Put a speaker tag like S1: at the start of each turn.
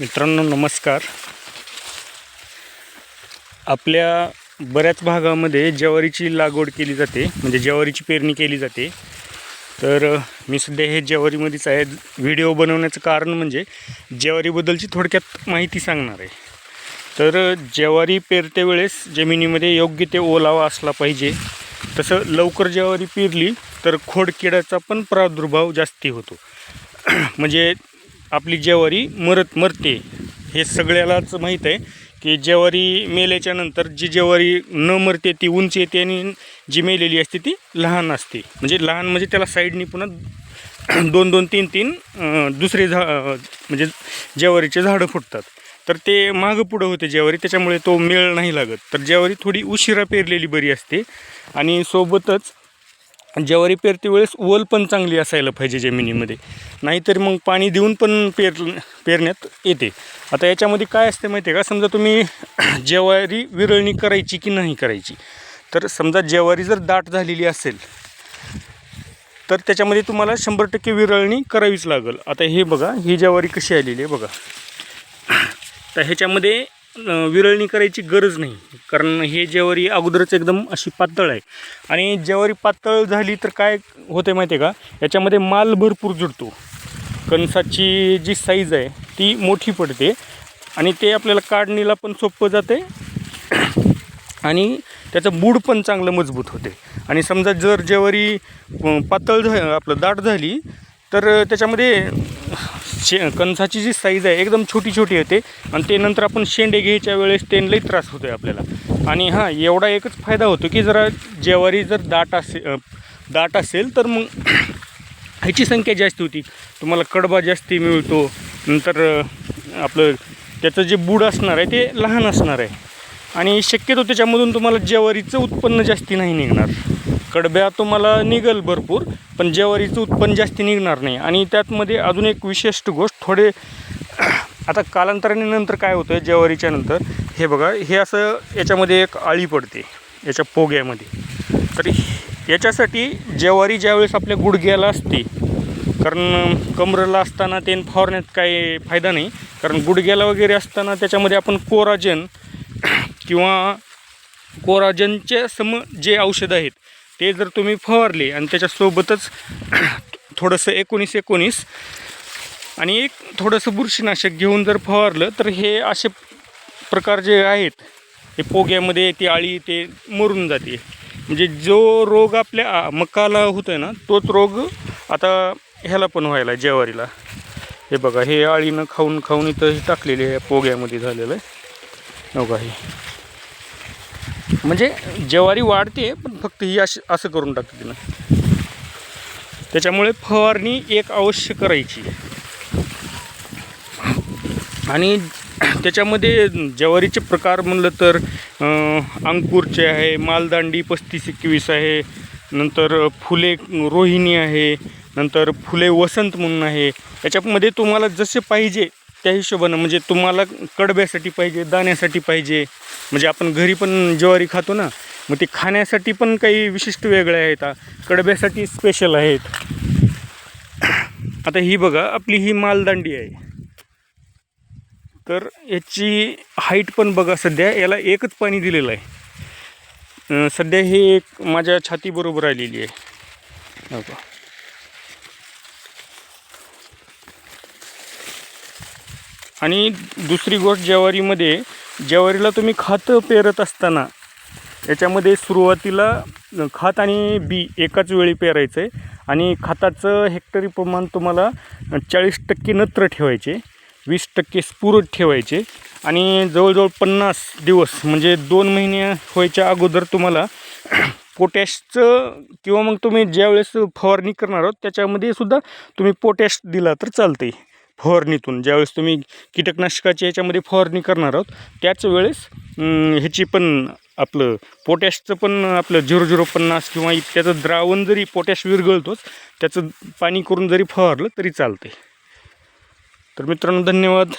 S1: मित्रांनो नमस्कार. आपल्या बऱ्याच भागामध्ये ज्वारीची लागवड केली जाते म्हणजे ज्वारीची पेरणी केली जाते. तर मी सध्या हे ज्वारीमध्येच आहे. व्हिडिओ बनवण्याचं कारण म्हणजे ज्वारीबद्दलची थोडक्यात माहिती सांगणार आहे. तर ज्वारी पेरते वेळेस जमिनीमध्ये योग्य ते ओलावा असला पाहिजे. तसं लवकर ज्वारी पेरली तर खोडकिडाचा पण प्रादुर्भाव जास्ती होतो. म्हणजे आपली ज्वारी मरत मरते. हे सगळ्यालाच माहीत आहे की ज्वारी मेल्याच्या नंतर जी ज्वारी न मरते ती उंच येते आणि जी मेलेली असते ती लहान असते. म्हणजे लहान म्हणजे त्याला साईडनी पुन्हा दोन दोन तीन तीन दुसरे झा म्हणजे ज्वारीचे झाडं फुटतात. तर ते मागं पुढं होते ज्वारी त्याच्यामुळे तो मेळ नाही लागत. तर ज्वारी थोडी उशिरा पेरलेली बरी असते आणि सोबतच ज्वारी पेरते वेळेस ओल पण चांगली असायला पाहिजे जमिनीमध्ये. नाहीतर मग पाणी देऊन पण पेर पेरण्यात येते. आता याच्यामध्ये काय असते माहिती आहे का? समजा तुम्ही ज्वारी विरळणी करायची की नाही करायची? तर समजा ज्वारी जर दाट झालेली असेल तर त्याच्यामध्ये तुम्हाला शंभर टक्के विरळणी करावीच लागेल. आता हे बघा ही ज्वारी कशी आलेली आहे बघा. तर ह्याच्यामध्ये विरळणी करायची गरज नाही. कारण हे जेवारी अगोदरच एकदम अशी पातळ आहे. आणि जेवारी पातळ झाली तर काय होते माहिती आहे का? याच्यामध्ये माल भरपूर जुडतो. कणसाची जी साईज आहे ती मोठी पडते. आणि ते आपल्याला काढणीला पण सोपं जाते आणि त्याचं बूड पण चांगलं मजबूत होते. आणि समजा जर जेवारी पातळ झा आपलं दाट झाली तर त्याच्यामध्ये शे कणसाची जी साईज आहे एकदम छोटी छोटी होते. आणि ते नंतर आपण शेंडे घ्यायच्या वेळेस ते लई त्रास होतो आहे आपल्याला. आणि हां एवढा एकच फायदा होतो की जरा ज्वारी जर दाट असे दाट असेल तर मग ह्याची संख्या जास्त होती. तुम्हाला कडबा जास्ती मिळतो. नंतर आपलं त्याचं जे बूड असणार आहे ते लहान असणार आहे. आणि शक्यतो त्याच्यामधून तुम्हाला ज्वारीचं उत्पन्न जास्ती नाही निघणार. कडब्या तुम्हाला निघल भरपूर पण ज्वारीचं उत्पन्न जास्ती निघणार नाही. आणि त्यातमध्ये अजून एक विशिष्ट गोष्ट थोडे आता कालांतराने नंतर काय होतं आहे ज्वारीच्या नंतर हे बघा हे असं याच्यामध्ये एक आळी पडते याच्या पोग्यामध्ये. तर याच्यासाठी ज्वारी ज्यावेळेस आपल्या गुडघ्याला असते कारण कमरेला असताना ते फवारण्यात काही फायदा नाही कारण गुडघ्याला वगैरे असताना त्याच्यामध्ये आपण कोराजन किंवा कोराजनच्या सम जे औषधं आहेत ते जर तुम्ही फवारले आणि त्याच्यासोबतच थोडंसं एकोणीस एकोणीस आणि एक थोडंसं बुरशीनाशक घेऊन जर फवारलं तर हे असे प्रकार जे आहेत हे पोग्यामध्ये ती आळी ते मरून जाते. म्हणजे जो रोग आपल्या मकाला होतो आहे ना तोच रोग आता ह्याला पण व्हायला ज्वारीला. हे बघा हे आळीनं खाऊन खाऊन इथं टाकलेले आहे पोग्यामध्ये झालेलं आहे. बघा हे. म्हणजे ज्वारी वाढते पण फक्त ही अशी असं करून टाकते तिनं. त्याच्यामुळे फवारणी एक अवश्य करायची. आणि त्याच्यामध्ये ज्वारीचे प्रकार म्हणलं तर अंकुरचे आहे मालदांडी पस्तीस एकवीस आहे नंतर फुले रोहिणी आहे नंतर फुले वसंत म्हणून आहे. याच्यामध्ये तुम्हाला जसे पाहिजे त्या हिशोबानं म्हणजे तुम्हाला कडब्यासाठी पाहिजे दाण्यासाठी पाहिजे. म्हणजे आपण घरी पण ज्वारी खातो ना मग ते खाण्यासाठी पण काही विशिष्ट वेगळे आहेत. कडब्यासाठी स्पेशल आहेत. आता ही बघा आपली ही मालदांडी आहे. तर याची हाईट पण बघा सध्या याला एकच पाणी दिलेलं आहे. सध्या हे एक माझ्या छातीबरोबर आलेली आहे. हो आणि दुसरी गोष्ट ज्वारीमध्ये ज्वारीला तुम्ही खत पेरत असताना याच्यामध्ये सुरुवातीला खत आणि बी एकाच वेळी पेरायचं आहे आणि खताचं हेक्टरी प्रमाण तुम्हाला चाळीस टक्के नत्र ठेवायचे वीस टक्के स्फुरट ठेवायचे आणि जवळजवळ पन्नास दिवस म्हणजे दोन महिने व्हायच्या अगोदर तुम्हाला पोटॅशचं किंवा मग तुम्ही ज्यावेळेस फवारणी करणार आहोत त्याच्यामध्ये सुद्धा तुम्ही पोटॅश दिला तर चालते फवारणीतून. ज्यावेळेस तुम्ही कीटकनाशकाची याच्यामध्ये फवारणी करणार आहोत त्याच वेळेस ह्याची पण आपलं पोटॅशचं पण आपलं झिरो झिरो पन्नास किंवा त्याचं द्रावण जरी पोटॅश विरघळतोच त्याचं पाणी करून जरी फवारलं तरी चालते तर मित्रांनो धन्यवाद.